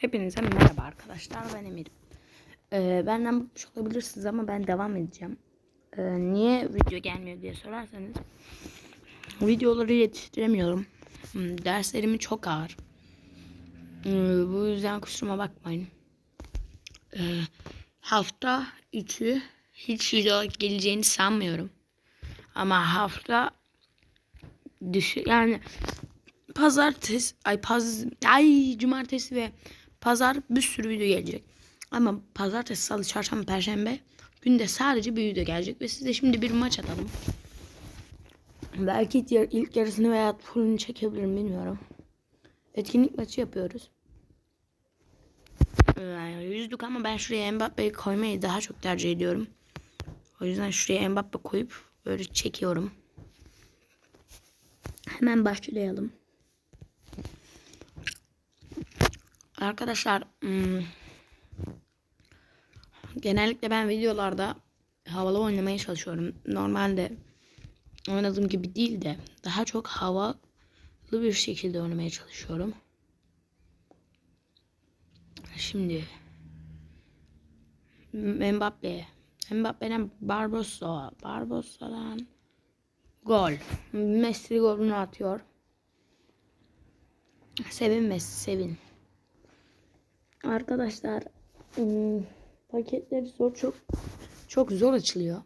Hepinize merhaba arkadaşlar ben Emir. Ee, benden bıkmış olabilirsiniz ama ben devam edeceğim. Ee, niye video gelmiyor diye sorarsanız videoları yetiştiremiyorum. Hmm, Derslerimi çok ağır. Ee, bu yüzden kusuruma bakmayın. Ee, hafta içi hiç video geleceğini sanmıyorum. Ama hafta düşü yani pazartesi ay paz ay cumartesi ve pazar bir sürü video gelecek. Ama pazartesi, salı, çarşamba, perşembe günde sadece bir video gelecek ve size şimdi bir maç atalım. Belki ilk, yar- ilk yarısını veya fullünü çekebilirim bilmiyorum. Etkinlik maçı yapıyoruz. Yani yüzdük ama ben şuraya Mbappe'yi koymayı daha çok tercih ediyorum. O yüzden şuraya Mbappe koyup böyle çekiyorum. Hemen başlayalım. Arkadaşlar hmm, genellikle ben videolarda havalı oynamaya çalışıyorum. Normalde oynadığım gibi değil de daha çok havalı bir şekilde oynamaya çalışıyorum. Şimdi Mbappe Mbappe'den Barbosa Barbosa'dan gol. Messi golünü atıyor. Sevin Messi sevin. Arkadaşlar paketleri zor çok çok zor açılıyor.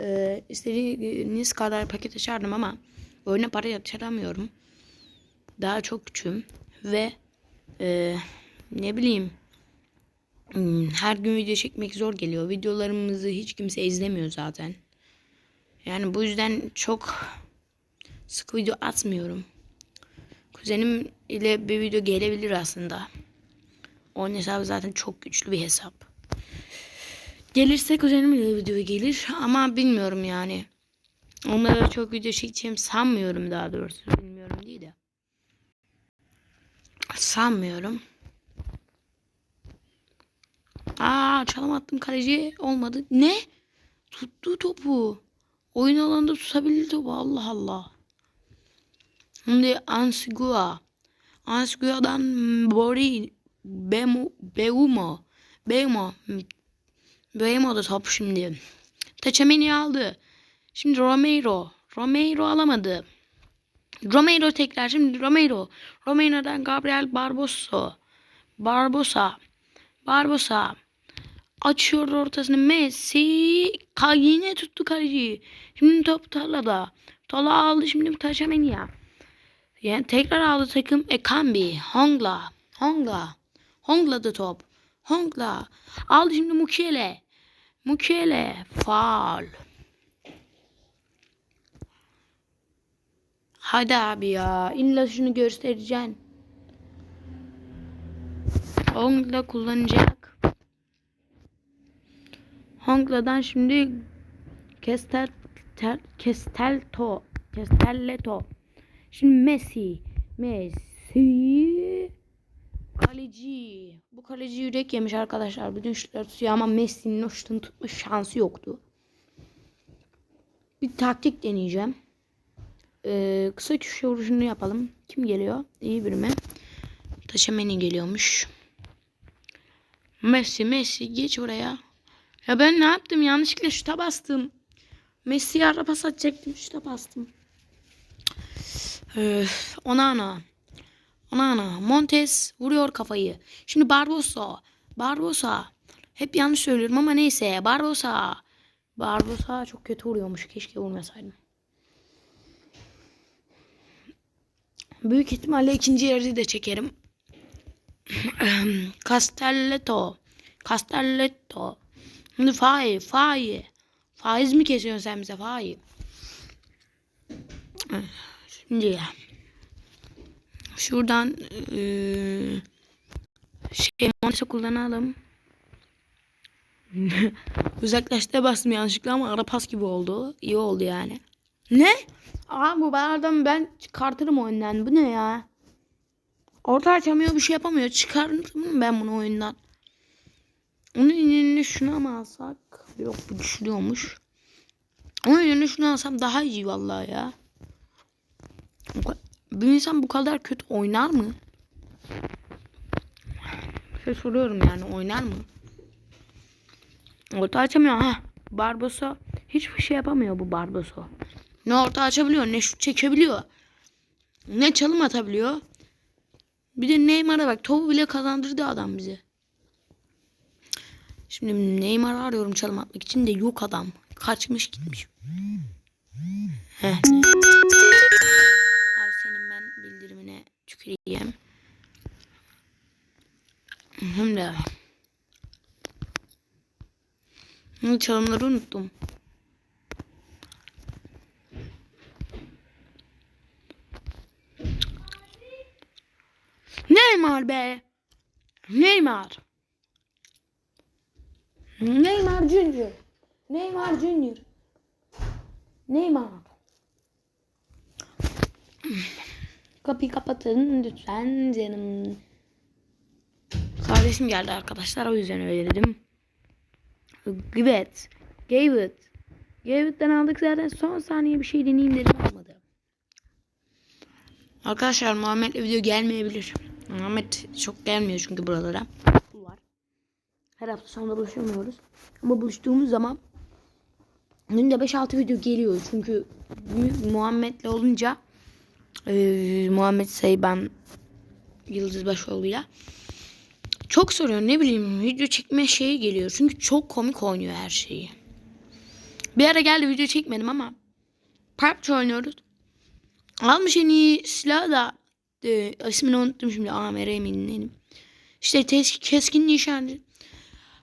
Ee, istediğiniz kadar paket açardım ama oyuna para yatıramıyorum. Daha çok küçüğüm ve e, ne bileyim her gün video çekmek zor geliyor. Videolarımızı hiç kimse izlemiyor zaten. Yani bu yüzden çok sık video atmıyorum. Kuzenim ile bir video gelebilir aslında. Onun hesabı zaten çok güçlü bir hesap. Gelirse kuzenim ile video gelir ama bilmiyorum yani. Onlara çok video çekeceğim sanmıyorum daha doğrusu. Bilmiyorum değil de. Sanmıyorum. Aa çalım attım kaleci olmadı. Ne? Tuttu topu. Oyun alanında tutabilir topu. Allah Allah. Şimdi Ansigua. Ansigua'dan Bori Bemo Beumo Beumo Beumo da top şimdi. Taçameni aldı. Şimdi Romero. Romero alamadı. Romero tekrar şimdi Romero. Romero'dan Gabriel Barbosa. Barbosa. Barbosa. Açıyor ortasını Messi. Yine tuttu kaleci. Şimdi top tarlada. Tola aldı şimdi Taşameni ya. Yani tekrar aldı takım Ekambi. Hongla. Hongla. Hongladı top. Hongla. Aldı şimdi Mukiele. Mukiele. Faul. Hadi abi ya. İlla şunu göstereceksin. Hongla kullanacak. Hongla'dan şimdi Kestel ter, Kestelto Kestelleto. Şimdi Messi. Messi. Kaleci. Bu kaleci yürek yemiş arkadaşlar. Bütün şutları tutuyor ama Messi'nin o şutunu tutma şansı yoktu. Bir taktik deneyeceğim. Ee, kısa köşe vuruşunu yapalım. Kim geliyor? İyi biri mi? Taşameni geliyormuş. Messi, Messi geç oraya. Ya ben ne yaptım? Yanlışlıkla şuta bastım. Messi'ye ara pas atacaktım. Şuta bastım. Öf, Onana. Onana. Montes vuruyor kafayı. Şimdi Barbosa. Barbosa. Hep yanlış söylüyorum ama neyse. Barbosa. Barbosa çok kötü vuruyormuş. Keşke vurmasaydım. Büyük ihtimalle ikinci yarıyı da çekerim. Castelletto. Castelletto. Şimdi fai, fai. Faiz mi kesiyorsun sen bize fai? Şimdi şuradan eee şey Monte kullanalım. Uzaklaşta bastım yanlışlıkla ama ara pas gibi oldu. İyi oldu yani. Ne? Aa bu adam ben çıkartırım oyundan. Bu ne ya? Orta açamıyor bir şey yapamıyor. Çıkartırım ben bunu oyundan. Onun yerine şunu mı alsak? Yok bu düşürüyormuş. Onun yerine şunu alsam daha iyi vallahi ya. Bir insan bu kadar kötü oynar mı? Şey soruyorum yani oynar mı? Orta açamıyor ha. Barbosa hiçbir şey yapamıyor bu Barbosa. Ne orta açabiliyor ne şut çekebiliyor. Ne çalım atabiliyor. Bir de Neymar'a bak topu bile kazandırdı adam bize. Şimdi Neymar'ı arıyorum çalım atmak için de yok adam. Kaçmış gitmiş. Heh. Şimdi. Hı, Çalımları unuttum. Neymar be. Neymar. Neymar Junior. Neymar Junior. Neymar. Kapıyı kapatın lütfen canım. Kardeşim geldi arkadaşlar o yüzden öyle dedim. Evet. David. David'den aldık zaten son saniye bir şey deneyeyim dedim olmadı. Arkadaşlar Muhammed'le video gelmeyebilir. Muhammed çok gelmiyor çünkü buralara. Var. Her hafta sonunda buluşamıyoruz. Ama buluştuğumuz zaman günde 5-6 video geliyor. Çünkü Muhammed'le olunca e, Muhammed Sayban Yıldız Başoğlu'yla çok soruyor ne bileyim video çekme şeyi geliyor. Çünkü çok komik oynuyor her şeyi. Bir ara geldi video çekmedim ama PUBG oynuyoruz. Almış en iyi silahı da e, ismini unuttum şimdi AMR eminim. İşte tes- keskin nişancı.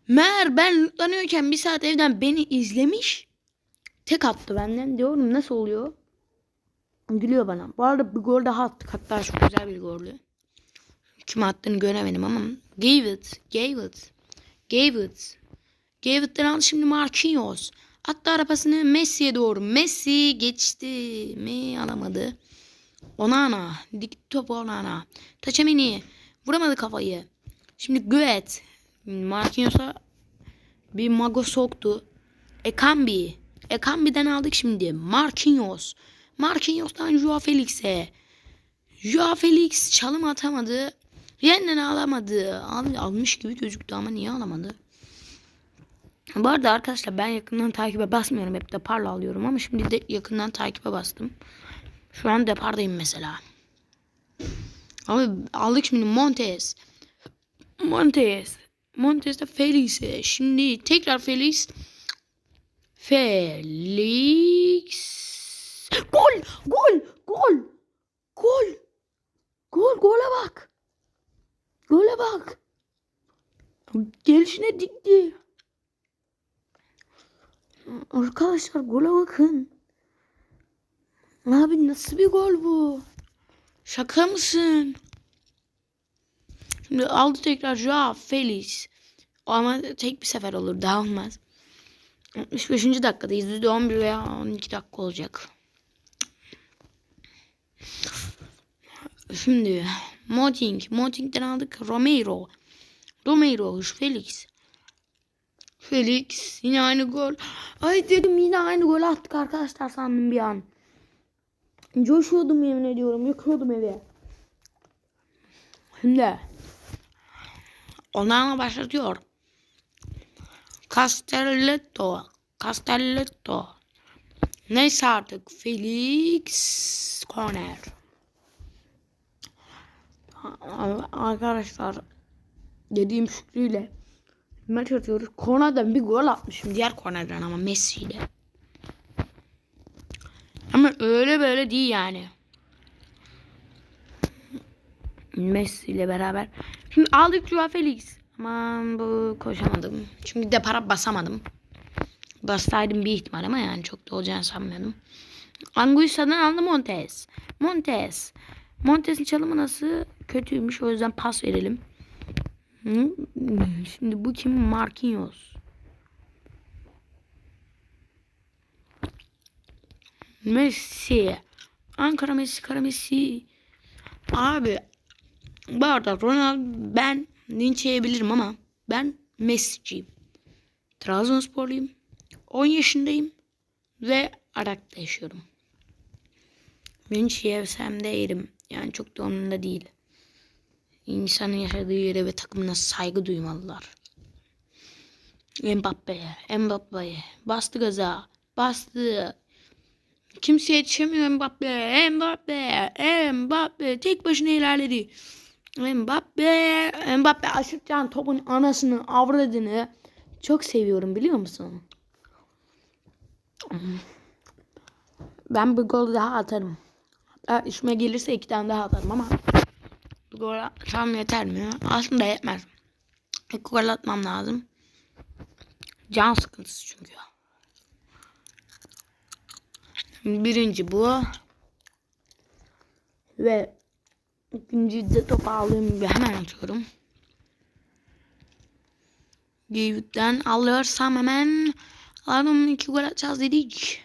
Meğer ben lootlanıyorken bir saat evden beni izlemiş. Tek attı benden. Diyorum nasıl oluyor? Gülüyor bana. Bu arada bir gol daha attık. Hatta çok güzel bir goldü. Kim attığını göremedim ama. Gave it. Gave it'ten aldı şimdi Marquinhos. Attı arabasını Messi'ye doğru. Messi geçti mi alamadı. Onana. Dik topu Onana. Taçamini. Vuramadı kafayı. Şimdi Güet. Marquinhos'a bir mago soktu. Ekambi. Ekambi'den aldık şimdi. Marquinhos. Marquinhos'tan Joao Felix'e. Joao Felix çalım atamadı. Yeniden alamadı. Al, almış gibi gözüktü ama niye alamadı? Bu arada arkadaşlar ben yakından takibe basmıyorum. Hep deparla alıyorum ama şimdi de yakından takibe bastım. Şu an depardayım mesela. Ama aldık şimdi Montes. Montes. Montes de Felix'e. Şimdi tekrar Felix. Felix. Gol! Gol! Gol! Gol! Gol! Gole bak! Gole bak! Gelişine dikti. Arkadaşlar gole bakın. Abi nasıl bir gol bu? Şaka mısın? Şimdi aldı tekrar Joao Felix. Ama tek bir sefer olur daha olmaz. 65. dakikada %11 veya 12 dakika olacak. Şimdi Moting. Moting'den aldık Romero. Romero, Felix. Felix yine aynı gol. Ay dedim yine aynı gol attık arkadaşlar sandım bir an. Coşuyordum yemin ediyorum. Yıkıyordum evi. Şimdi onlarla başlatıyor. Castelletto. Castelletto. Neyse artık. Felix Corner. Arkadaşlar dediğim şükrüyle maç atıyoruz. Kornerden bir gol atmışım. Diğer kornerden ama Messi ile. Ama öyle böyle değil yani. Messi ile beraber. Şimdi aldık Joao Felix. Aman bu koşamadım. Çünkü de para basamadım. Bassaydım bir ihtimal ama yani çok da olacağını sanmıyordum. Anguissa'dan aldı Montes. Montes. Montes'in çalımı nasıl kötüymüş. O yüzden pas verelim. Şimdi bu kim? Marquinhos. Messi. Ankara Messi, Kara Messi. Abi bu arada Ronaldo ben linç yiyebilirim ama ben Messi'ciyim. Trabzonsporluyum. 10 yaşındayım ve Arak'ta yaşıyorum. Linç yevsem de yerim. Yani çok da onun da değil. insanın yaşadığı yere ve takımına saygı duymalılar. Mbappe'ye, Mbappe'ye bastı gaza, bastı. Kimse yetişemiyor Mbappe, Mbappe, Mbappe tek başına ilerledi. Mbappe, Mbappe Aşıkcan topun anasını, avradını çok seviyorum biliyor musun? Ben bir gol daha atarım. Hatta işime gelirse iki tane daha atarım ama bu gol atsam yeter mi? Aslında yetmez. İki gol atmam lazım. Can sıkıntısı çünkü. Birinci bu. Ve ikinci de topu aldığım gibi hemen atıyorum. David'den alırsam hemen aldım iki gol atacağız dedik.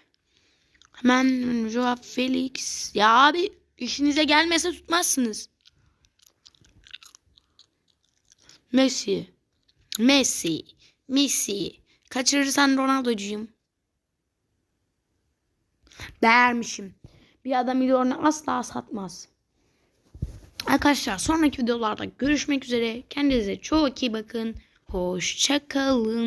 Hemen Joao Felix. Ya abi işinize gelmese tutmazsınız. Messi. Messi. Messi. Kaçırırsan Ronaldo'cuyum. Değermişim. Bir adam idolünü asla satmaz. Arkadaşlar sonraki videolarda görüşmek üzere. Kendinize çok iyi bakın. Hoşçakalın.